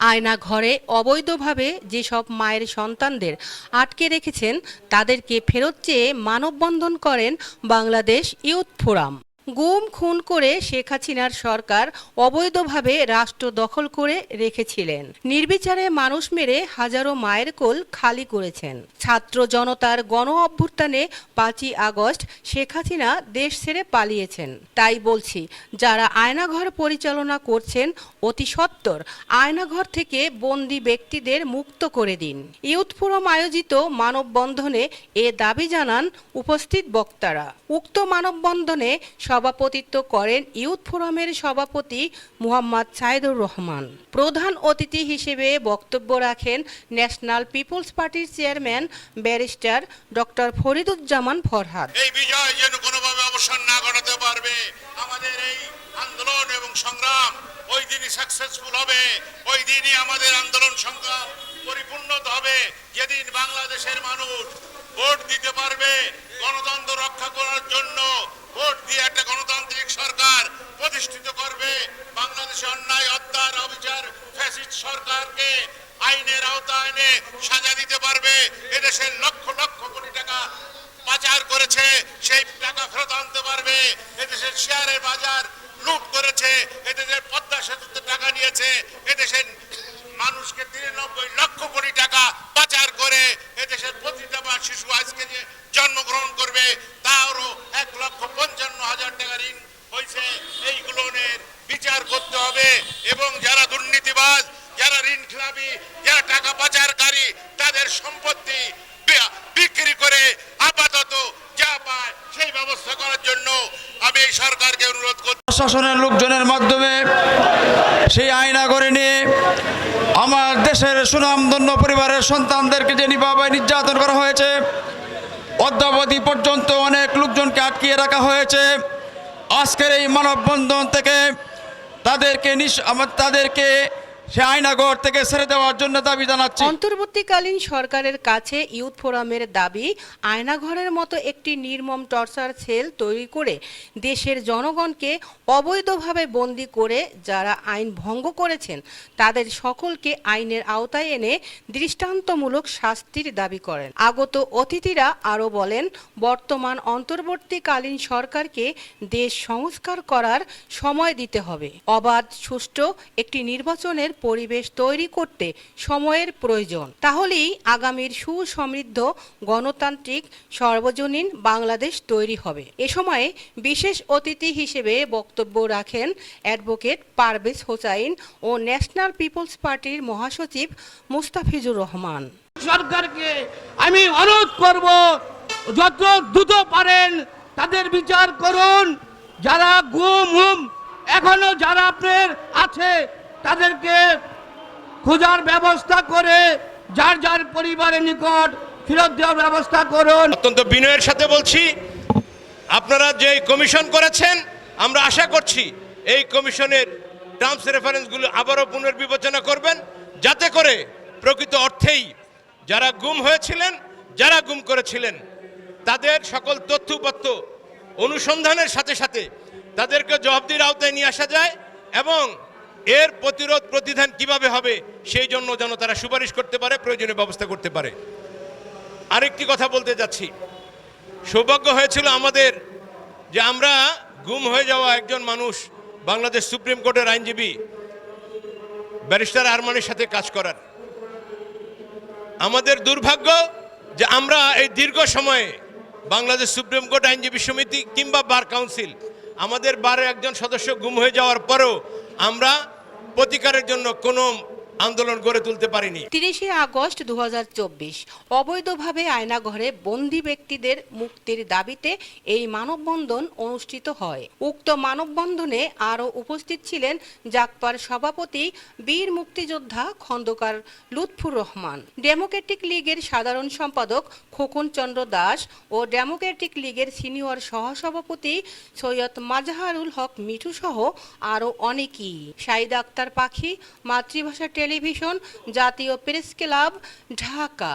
আয়না ঘরে অবৈধভাবে যেসব মায়ের সন্তানদের আটকে রেখেছেন, তাদেরকে ফেরত চেয়ে মানববন্ধন করেন বাংলাদেশ ইউথ ফোরাম। গুম, খুন করে শেখ হাসিনার সরকার অবৈধভাবে রাষ্ট্র দখল করে রেখেছিলেন। নির্বিচারে মানুষ মেরে হাজারো মায়ের কোল খালি করেছেন। ছাত্র জনতার গণ অভ্যুত্থানে পাঁচই আগস্ট শেখ হাসিনা দেশ ছেড়ে পালিয়েছেন। তাই বলছি, যারা আয়নাঘর পরিচালনা করছেন, অতি সত্বর আয়নাঘর থেকে বন্দি ব্যক্তিদের মুক্ত করে দিন। ইউথ ফোরাম আয়োজিত মানববন্ধনে এ দাবি জানান উপস্থিত বক্তারা। উক্ত মানববন্ধনে সভাপতিত্ব করেন ইউথ ফোরামের সভাপতি মুহাম্মদ সাইদুর রহমান। প্রধান অতিথি হিসেবে বক্তব্য রাখেন ন্যাশনাল পিপলস পার্টির chairman barrister doctor Fariduzzaman Farhad. এই বিজয় যেন কোনোভাবে অবসান না ঘটাতে পারবে, আমাদের এই আন্দোলন এবং সংগ্রাম ওই দিনই সাকসেসফুল হবে, ওই দিনই আমাদের আন্দোলন সংগ্রাম পরিপূর্ণ হবে। যেদিন বাংলাদেশের মানুষ ভোট দিতে পারবে গণতন্ত্র রক্ষা করার জন্য ভোট দিয়ে একটা গণতান্ত্রিক সরকার প্রতিষ্ঠিত করবে বাংলাদেশে অন্যায় অত্যার অবিচার ফ্যাসিস্ট সরকারকে আইনের আওতায় এনে সাজা দিতে পারবে। এদেশের লক্ষ লক্ষ কোটি টাকা পাচার করেছে, সেই টাকা ফেরত আনতে পারবে। এদেশের শেয়ারের বাজার লুট করেছে, এদেশের পদ্মা সেতুতে টাকা নিয়েছে। এদেশের মানুষকে তিরানব্বই লক্ষ কোটি টাকা পাচার করে, এদেশের প্রতিটা শিশু আজকে যে জন্মগ্রহণ করবে, তারও এক লক্ষ পঞ্চান্ন হাজার টাকা ঋণ হয়েছে। এইগুলোর বিচার করতে হবে এবং যারা দুর্নীতিবাজ যারা ঋণ খেলাপি, যারা টাকা পাচারকারী তাদের সম্পত্তি বিক্রি করে আপাতত যা পায় সেই ব্যবস্থা করার জন্য আমি এই সরকারকে অনুরোধ করছি। প্রশাসনের লোকজনের মাধ্যমে সেই আয়না করে নিয়ে আমার দেশের সুনামধন্য পরিবারের সন্তানদেরকে যে নিভাবে নির্যাতন করা হয়েছে, অদ্যাবধি পর্যন্ত অনেক লোকজনকে আটকিয়ে রাখা হয়েছে। আজকের এই মানববন্ধন থেকে তাদেরকে আমার তাদেরকে সে আয়নাঘর থেকে ছেড়ে দেওয়ার জন্য দাবি জানাচ্ছি। অন্তর্বর্তীকালীন সরকারের কাছে ইউথ ফোরামের দাবি, আয়নাঘরের মতো একটি নির্মম টর্চার সেল তৈরি করে দেশের জনগণকে অবৈধভাবে বন্দি করে যারা আইন ভঙ্গ করেছেন, তাদের সকলকে আইনের আওতায় এনে দৃষ্টান্তমূলক শাস্তির দাবি করেন। আগত অতিথিরা আরও বলেন, বর্তমান অন্তর্বর্তীকালীন সরকারকে দেশ সংস্কার করার সময় দিতে হবে। অবাধ, সুষ্ঠু একটি নির্বাচনের পরিবেশ তৈরি করতে সময়ের প্রয়োজন। তাহলেই আগামীর সুসমৃদ্ধ গণতান্ত্রিক সর্বজনীন বাংলাদেশ তৈরি হবে। এ সময়ে বিশেষ অতিথি হিসেবে বক্তব্য রাখেন অ্যাডভোকেট পারভেজ হোসাইন ও ন্যাশনাল পিপলস পার্টির মহাসচিব মুস্তাফিজুর রহমান। সরকারকে আমি অনুরোধ করব, যত দ্রুত পারেন তাদের বিচার করুন। যারা গুম, হুম, এখনও যারা আপনার আছে তাদেরকে খোঁজার ব্যবস্থা করে যার যার পরিবারের নিকট ফেরত দেওয়ার ব্যবস্থা করুন। অত্যন্ত বিনয়ের সাথে বলছি, আপনারা যে কমিশন করেছেন, আমরা আশা করছি এই কমিশনের টার্মস রেফারেন্সগুলো আবারও পুনর্বিবেচনা করবেন, যাতে করে প্রকৃত অর্থেই যারা গুম হয়েছিলেন, যারা গুম করেছিলেন, তাদের সকল তথ্যপত্র অনুসন্ধানের সাথে সাথে তাদেরকে জবাবদির আওতায় নিয়ে আসা যায় এবং এর প্রতিরোধ প্রতিধান কীভাবে হবে, সেই জন্য যেন তারা সুপারিশ করতে পারে, প্রয়োজনীয় ব্যবস্থা করতে পারে। আরেকটি কথা বলতে যাচ্ছি। সৌভাগ্য হয়েছিল আমাদের যে আমরা গুম হয়ে যাওয়া একজন মানুষ, বাংলাদেশ সুপ্রিম কোর্টের আইনজীবী, ব্যারিস্টার আরমানের সাথে কাজ করার। আমাদের দুর্ভাগ্য যে আমরা এই দীর্ঘ সময়ে বাংলাদেশ সুপ্রিম কোর্ট আইনজীবী সমিতি কিংবা বার কাউন্সিল, আমাদের বারে একজন সদস্য গুম হয়ে যাওয়ার পরেও আমরা প্রতিকারের জন্য কোনো আন্দোলন গড়ে তুলতে পারিনি। তিরিশে আগস্ট দুহাজার চব্বিশ, অবৈধভাবে আয়নাঘরে বন্দি ব্যক্তিদের মুক্তির দাবিতে এই মানববন্ধন অনুষ্ঠিত হয়। উক্ত মানববন্ধনে আরও উপস্থিত ছিলেন জাকপার সভাপতি বীর মুক্তিযোদ্ধা খন্দকার লুৎফুর রহমান। ডেমোক্রেটিক লীগের সাধারণ সম্পাদক খোকন চন্দ্র দাস ও ডেমোক্রেটিক লীগের সিনিয়র সহসভাপতি সৈয়দ মাজাহারুল হক মিঠু সহ আরও অনেকেই। সাইদ আক্তার পাখি, মাতৃভাষা টেলিভিশন জাতীয় প্রেস ক্লাব ঢাকা।